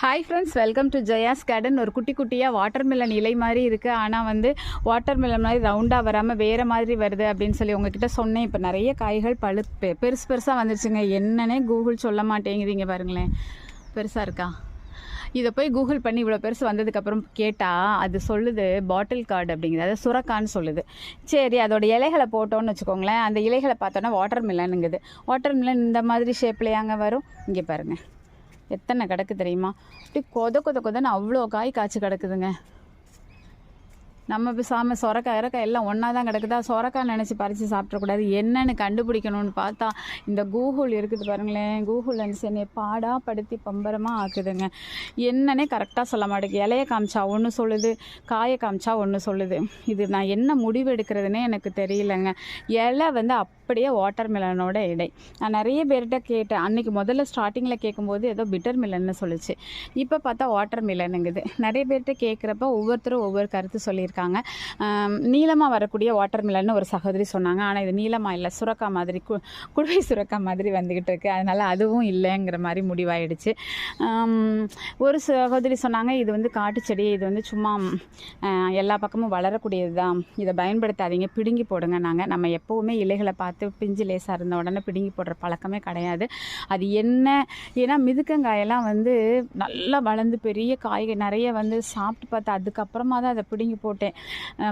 Hi friends welcome to Jaya's garden ஒரு குட்டி குட்டியாக வாட்டர் மிலன் இலை மாதிரி இருக்குது ஆனால் வந்து வாட்டர் மில்லன் மாதிரி ரவுண்டாக வராமல் வேறு மாதிரி வருது அப்படின்னு சொல்லி உங்ககிட்ட சொன்னேன். இப்போ நிறைய காய்கள் பழு பெருசு பெருசாக வந்துருச்சுங்க. என்னன்னே கூகுள் சொல்ல மாட்டேங்குதுங்க பாருங்களேன். பெருசாக இருக்கா? இதை போய் கூகுள் பண்ணி இவ்வளோ பெருசு வந்ததுக்கப்புறம் கேட்டால் அது சொல்லுது பாட்டில் கார்டு அப்படிங்கிறது அதாவது சுரக்கான்னு சொல்லுது. சரி அதோட இலைகளை போட்டோன்னு வச்சுக்கோங்களேன். அந்த இலைகளை பார்த்தோன்னா வாட்டர் மில்லனுங்குது வாட்டர் மில்லன் இந்த மாதிரி ஷேப்லையாங்க வரும்? இங்கே பாருங்கள் எத்தனை கிடக்கு தெரியுமா? அப்படி கொத கொத கொதன்னு அவ்வளோ காய் காய்ச்சி கிடக்குதுங்க. நம்ம பேசாம சொரக்காய் இறக்காய் எல்லாம் ஒன்றா தான் கிடக்குதா? சொரக்காய் நினச்சி பறித்து சாப்பிடக்கூடாது. என்னன்னு கண்டுபிடிக்கணும்னு பார்த்தா இந்த கூகுள் இருக்குது பாருங்களேன். கூகுள் வந்து என்னை பாடாப்படுத்தி பம்பரமாக ஆக்குதுங்க. என்னன்னே கரெக்டாக சொல்ல மாட்டேங்குது. இலைய காமிச்சா ஒன்று சொல்லுது காயை காமிச்சா ஒன்று சொல்லுது. இது நான் என்ன முடிவு எடுக்கிறதுனே எனக்கு தெரியலங்க. இலை வந்து அப் அப்படியே வாட்டர் மிலனோட இடை நான் நிறைய பேர்கிட்ட கேட்டேன். அன்றைக்கி முதல்ல ஸ்டார்டிங்கில் கேட்கும்போது ஏதோ பிட்டர் மிலன்னு சொல்லுச்சு. இப்போ பார்த்தா வாட்டர் மிலனுங்குது நிறைய பேர்கிட்ட கேட்குறப்ப ஒவ்வொருத்தரும் ஒவ்வொரு கருத்து சொல்லியிருக்காங்க. நீளமாக வரக்கூடிய வாட்டர் மிலன்னு ஒரு சகோதரி சொன்னாங்க. ஆனால் இது நீளமாக இல்லை சுரக்கா மாதிரி கு குடுவை சுரக்கா மாதிரி வந்துக்கிட்டு இருக்கு. அதனால் அதுவும் இல்லைங்கிற மாதிரி முடிவாயிடுச்சு. ஒரு சகோதரி சொன்னாங்க இது வந்து காட்டு செடி இது வந்து சும்மா எல்லா பக்கமும் வளரக்கூடியது தான் இதை பயன்படுத்தாதீங்க பிடுங்கி போடுங்க நாங்கள் நம்ம எப்போவுமே இலைகளை பார்த்து பிஞ்சு லேசாக இருந்த உடனே பிடுங்கி போடுற பழக்கமே கிடையாது. அது என்ன? ஏன்னா மிதுக்கங்காயெல்லாம் வந்து நல்லா வளர்ந்து பெரிய காய்கறி நிறைய வந்து சாப்பிட்டு பார்த்து அதுக்கப்புறமா தான் அதை பிடுங்கி போட்டேன்.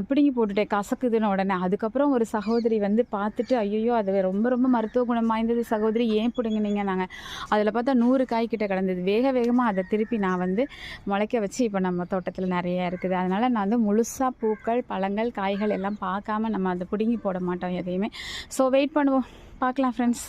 பிடுங்கி போட்டுட்டேன். கசக்குதுன்னு உடனே. அதுக்கப்புறம் ஒரு சகோதரி வந்து பார்த்துட்டு ஐயோ அது ரொம்ப ரொம்ப மருத்துவ குணம் வாய்ந்தது சகோதரி. ஏன் பிடுங்கினீங்க நாங்கள் அதில் பார்த்தா நூறு காய் கிட்ட கிடந்தது. வேக வேகமாக அதை திருப்பி நான் வந்து முளைக்க வச்சு இப்போ நம்ம தோட்டத்தில் நிறைய இருக்குது. அதனால் நான் வந்து முழுசாக பூக்கள் பழங்கள் காய்கள் எல்லாம் பார்க்காம நம்ம அதை பிடுங்கி போட மாட்டோம் எதையுமே. ஸோ வெயிட் பண்ணுவோம். பார்க்கலாம் ஃப்ரெண்ட்ஸ்